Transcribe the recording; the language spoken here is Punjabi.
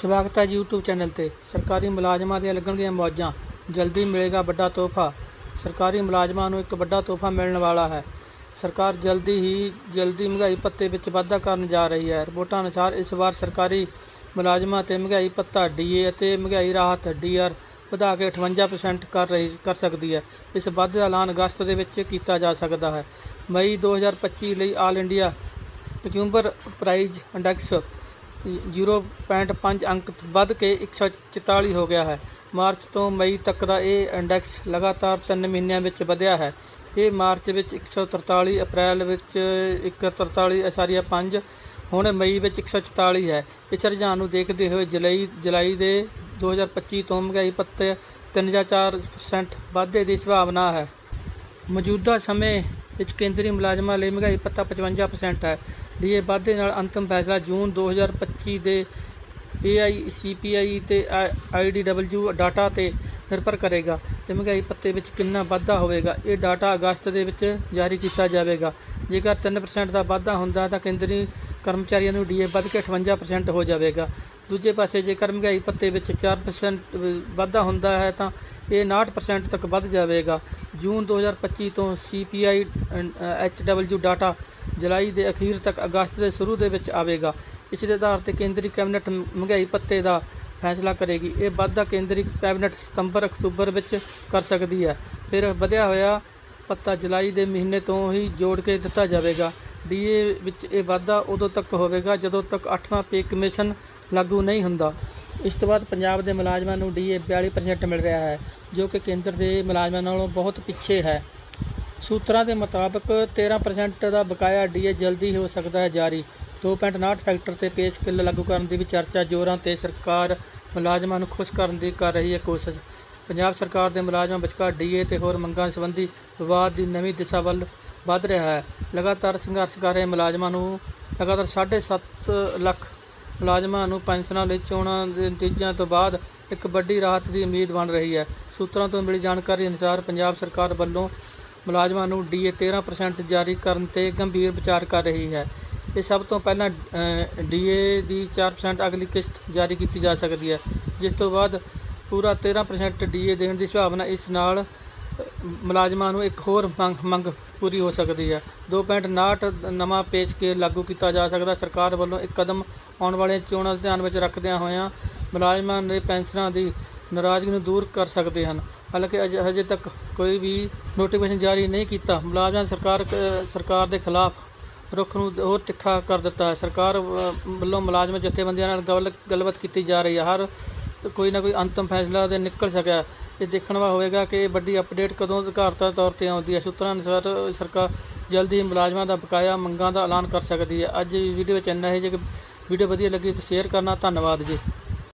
ਸਵਾਗਤ ਹੈ ਜੀ YouTube ਚੈਨਲ ਤੇ। ਸਰਕਾਰੀ ਮੁਲਾਜ਼ਮਾਂ ਦੀਆਂ ਲੱਗਣਗੀਆਂ ਮੌਜਾਂ। ਜਲਦੀ ਮਿਲੇਗਾ ਵੱਡਾ ਤੋਹਫਾ। ਸਰਕਾਰੀ ਮੁਲਾਜ਼ਮਾਂ ਨੂੰ ਇੱਕ ਵੱਡਾ ਤੋਹਫਾ ਮਿਲਣ ਵਾਲਾ ਹੈ। ਸਰਕਾਰ ਜਲਦੀ ਹੀ ਜਲਦੀ ਮਹਿੰਗਾਈ ਭੱਤੇ ਵਿੱਚ ਵਾਧਾ ਕਰਨ ਜਾ ਰਹੀ ਹੈ। ਰਿਪੋਰਟਾਂ ਅਨੁਸਾਰ ਇਸ ਵਾਰ ਸਰਕਾਰੀ ਮੁਲਾਜ਼ਮਾਂ ਤੇ ਮਹਿੰਗਾਈ ਭੱਤਾ ਡੀਏ ਅਤੇ ਮਹਿੰਗਾਈ ਰਾਹਤ ਡੀਆਰ ਵਧਾ ਕੇ 58% ਕਰ ਰਹੀ, ਕਰ ਸਕਦੀ ਹੈ। ਇਸ ਵਾਧੇ ਦਾ ਐਲਾਨ ਅਗਸਤ ਦੇ ਵਿੱਚ ਕੀਤਾ ਜਾ ਸਕਦਾ ਹੈ। ਮਈ 2025 ਲਈ all India consumer price index 0.5 ਅੰਕ ਵੱਧ ਕੇ 144 ਹੋ ਗਿਆ ਹੈ। ਮਾਰਚ ਤੋਂ ਮਈ ਤੱਕ ਦਾ ਇਹ ਇੰਡੈਕਸ ਲਗਾਤਾਰ 3 ਮਹੀਨਿਆਂ ਵਿੱਚ ਵਧਿਆ ਹੈ। ਇਹ ਮਾਰਚ ਵਿੱਚ 143 ਅਪ੍ਰੈਲ ਵਿੱਚ 143.5 ਹੁਣ ਮਈ ਵਿੱਚ 144 ਹੈ। ਇਸ ਰੁਝਾਨ ਨੂੰ ਦੇਖਦੇ ਹੋਏ ਜੁਲਾਈ ਜੁਲਾਈ ਦੇ 2025 ਤੋਂ ਮਹਿੰਗਾਈ ਪੱਤੇ 3 ਜਾਂ 4% ਵਾਧੇ ਦੀ ਸੰਭਾਵਨਾ ਹੈ। ਮੌਜੂਦਾ ਸਮੇਂ ਵਿੱਚ ਕੇਂਦਰੀ ਮੁਲਾਜ਼ਮਾਂ ਲਈ ਮਹਿੰਗਾਈ ਭੱਤਾ 55% ਹੈ। ਡੀਏ ਵਾਧੇ ਨਾਲ ਅੰਤਮ ਫੈਸਲਾ ਜੂਨ 2025 ਦੇ AICPI ਤੇ IDW ਡਾਟਾ ਤੇ ਨਿਰਭਰ ਕਰੇਗਾ ਤੇ ਮਹਿੰਗਾਈ ਪੱਤੇ ਵਿੱਚ ਕਿੰਨਾ ਵਾਧਾ ਹੋਵੇਗਾ, ਇਹ ਡਾਟਾ ਅਗਸਤ ਦੇ ਵਿੱਚ ਜਾਰੀ ਕੀਤਾ ਜਾਵੇਗਾ। ਜੇਕਰ 3% ਦਾ ਵਾਧਾ ਹੁੰਦਾ ਤਾਂ ਕੇਂਦਰੀ ਕਰਮਚਾਰੀਆਂ ਨੂੰ ਡੀਏ ਵੱਧ ਕੇ 58% ਹੋ ਜਾਵੇਗਾ। ਦੂਜੇ ਪਾਸੇ ਜੇਕਰ ਮਹਿੰਗਾਈ ਭੱਤੇ ਵਿੱਚ 4% ਵਾਧਾ ਹੁੰਦਾ ਹੈ ਤਾਂ ਇਹ 59% ਤੱਕ ਵੱਧ ਜਾਵੇਗਾ। ਜੂਨ 2025 ਤੋਂ CPI HW ਡਾਟਾ ਜੁਲਾਈ ਦੇ ਅਖੀਰ ਤੱਕ ਅਗਸਤ ਦੇ ਸ਼ੁਰੂ ਦੇ ਵਿੱਚ ਆਵੇਗਾ। ਇਸ ਦੇ ਆਧਾਰ ਤੇ ਕੇਂਦਰੀ ਕੈਬਨਿਟ ਮਹਿੰਗਾਈ ਭੱਤੇ ਦਾ ਫੈਸਲਾ ਕਰੇਗੀ। ਇਹ ਵਾਧਾ ਕੇਂਦਰੀ ਕੈਬਨਿਟ ਸਤੰਬਰ ਅਕਤੂਬਰ ਵਿੱਚ ਕਰ ਸਕਦੀ ਹੈ। ਫਿਰ ਵਧਿਆ ਹੋਇਆ ਪੱਤਾ ਜੁਲਾਈ ਦੇ ਮਹੀਨੇ ਤੋਂ ਹੀ ਜੋੜ ਕੇ ਦਿੱਤਾ ਜਾਵੇਗਾ। ਡੀਏ ਵਿੱਚ ਇਹ ਵਾਧਾ ਉਦੋਂ ਤੱਕ ਹੋਵੇਗਾ ਜਦੋਂ ਤੱਕ 8ਵਾਂ ਪੇ ਕਮਿਸ਼ਨ ਲਾਗੂ ਨਹੀਂ ਹੁੰਦਾ। ਇਸ ਤੋਂ ਬਾਅਦ ਪੰਜਾਬ ਦੇ ਮੁਲਾਜ਼ਮਾਂ ਨੂੰ ਡੀਏ 42% ਮਿਲ ਰਿਹਾ ਹੈ, ਜੋ ਕਿ ਕੇਂਦਰ ਦੇ ਮੁਲਾਜ਼ਮਾਂ ਨਾਲੋਂ ਬਹੁਤ ਪਿੱਛੇ ਹੈ। ਸੂਤਰਾਂ ਦੇ ਮੁਤਾਬਕ 13% ਦਾ ਬਕਾਇਆ ਡੀਏ ਜਲਦੀ ਹੋ ਸਕਦਾ ਹੈ ਜਾਰੀ। 2.59 ਫੈਕਟਰ ਤੇ ਪੇ ਸਕੇਲ ਲਾਗੂ ਕਰਨ ਦੀ ਵੀ ਚਰਚਾ ਜ਼ੋਰਾਂ ਤੇ ਸਰਕਾਰ ਮੁਲਾਜ਼ਮਾਂ ਨੂੰ ਖੁਸ਼ ਕਰਨ ਦੀ ਕਰ ਰਹੀ ਹੈ ਕੋਸ਼ਿਸ਼। ਪੰਜਾਬ ਸਰਕਾਰ ਦੇ ਮੁਲਾਜ਼ਮਾਂ ਵਿਚਕਾਰ ਡੀਏ ਤੇ ਹੋਰ ਮੰਗਾਂ ਸੰਬੰਧੀ ਵਿਵਾਦ ਦੀ ਨਵੀਂ ਦਿਸ਼ਾ ਵੱਲ ਵੱਧ ਰਿਹਾ ਹੈ। ਲਗਾਤਾਰ ਸੰਘਰਸ਼ ਕਰ ਰਹੇ ਮੁਲਾਜ਼ਮਾਂ ਨੂੰ ਲਗਾਤਾਰ 7.5 ਲੱਖ ਮੁਲਾਜ਼ਮਾਂ ਨੂੰ ਪੈਨਸ਼ਨਾਂ ਲਈ ਚੋਣਾਂ ਦੇ ਨਤੀਜਿਆਂ ਤੋਂ ਬਾਅਦ ਇੱਕ ਵੱਡੀ ਰਾਹਤ ਦੀ ਉਮੀਦ ਬਣ ਰਹੀ ਹੈ। ਸੂਤਰਾਂ ਤੋਂ ਮਿਲੀ ਜਾਣਕਾਰੀ ਅਨੁਸਾਰ ਪੰਜਾਬ ਸਰਕਾਰ ਵੱਲੋਂ ਮੁਲਾਜ਼ਮਾਂ ਨੂੰ ਡੀਏ 13% ਜਾਰੀ ਕਰਨ ਤੇ ਗੰਭੀਰ ਵਿਚਾਰ ਕਰ ਰਹੀ ਹੈ। ਇਹ ਸਭ ਤੋਂ ਪਹਿਲਾਂ ਡੀਏ ਦੀ 4% ਅਗਲੀ ਕਿਸ਼ਤ ਜਾਰੀ ਕੀਤੀ ਜਾ ਸਕਦੀ ਹੈ, ਜਿਸ ਤੋਂ ਬਾਅਦ ਪੂਰਾ 13% ਡੀਏ ਦੇਣ ਦੀ ਸੰਭਾਵਨਾ ਇਸ ਨਾਲ ਮੁਲਾਜ਼ਮਾਂ ਨੂੰ ਇੱਕ ਹੋਰ ਮੰਗ ਮੰਗ ਪੂਰੀ ਹੋ ਸਕਦੀ ਹੈ। 2.59 ਨਵਾਂ ਪੇਸ਼ ਕੇ ਲਾਗੂ ਕੀਤਾ ਜਾ ਸਕਦਾ। ਸਰਕਾਰ ਵੱਲੋਂ ਇੱਕ ਕਦਮ ਆਉਣ ਵਾਲੀਆਂ ਚੋਣਾਂ ਦੇ ਧਿਆਨ ਵਿੱਚ ਰੱਖਦਿਆਂ ਹੋਇਆਂ ਮੁਲਾਜ਼ਮਾਂ ਦੇ ਪੈਨਸ਼ਨਾਂ ਦੀ ਨਾਰਾਜ਼ਗੀ ਨੂੰ ਦੂਰ ਕਰ ਸਕਦੇ ਹਨ। ਹਾਲਾਂਕਿ ਅਜੇ ਹਜੇ ਤੱਕ ਕੋਈ ਵੀ ਨੋਟੀਫਿਕੇਸ਼ਨ ਜਾਰੀ ਨਹੀਂ ਕੀਤਾ। ਮੁਲਾਜ਼ਮਾਂ ਨੇ ਸਰਕਾਰ ਸਰਕਾਰ ਦੇ ਖਿਲਾਫ ਰੁਖ ਨੂੰ ਹੋਰ ਤਿੱਖਾ ਕਰ ਦਿੱਤਾ ਹੈ। ਸਰਕਾਰ ਅ, ਵੱਲੋਂ ਮੁਲਾਜ਼ਮ ਜਥੇਬੰਦੀਆਂ ਨਾਲ ਗੱਲ ਗੱਲਬਾਤ ਕੀਤੀ ਜਾ ਰਹੀ ਹੈ। ਹਰ ਤੇ ਕੋਈ ਨਾ ਕੋਈ ਅੰਤਮ ਫੈਸਲਾ ਦੇ ਨਿਕਲ ਸਕਿਆ। ਇਹ ਦੇਖਣ ਵਾ ਹੋਵੇਗਾ ਕਿ ਇਹ ਵੱਡੀ ਅਪਡੇਟ ਕਦੋਂ ਅਧਿਕਾਰਤਾ ਤੌਰ ਤੇ ਆਉਂਦੀ ਹੈ। ਸੂਤਰਾਂ ਅਨੁਸਾਰ ਸਰਕਾਰ ਜਲਦੀ ਮੁਲਾਜ਼ਮਾਂ ਦਾ ਬਕਾਇਆ ਮੰਗਾਂ ਦਾ ਐਲਾਨ ਕਰ ਸਕਦੀ ਹੈ। ਅੱਜ ਵੀਡੀਓ ਵਿੱਚ ਇੰਨਾ ਹੈ ਜੇ ਵੀਡੀਓ ਵਧੀਆ ਲੱਗੀ ਤਾਂ ਸ਼ੇਅਰ ਕਰਨਾ। ਧੰਨਵਾਦ ਜੀ।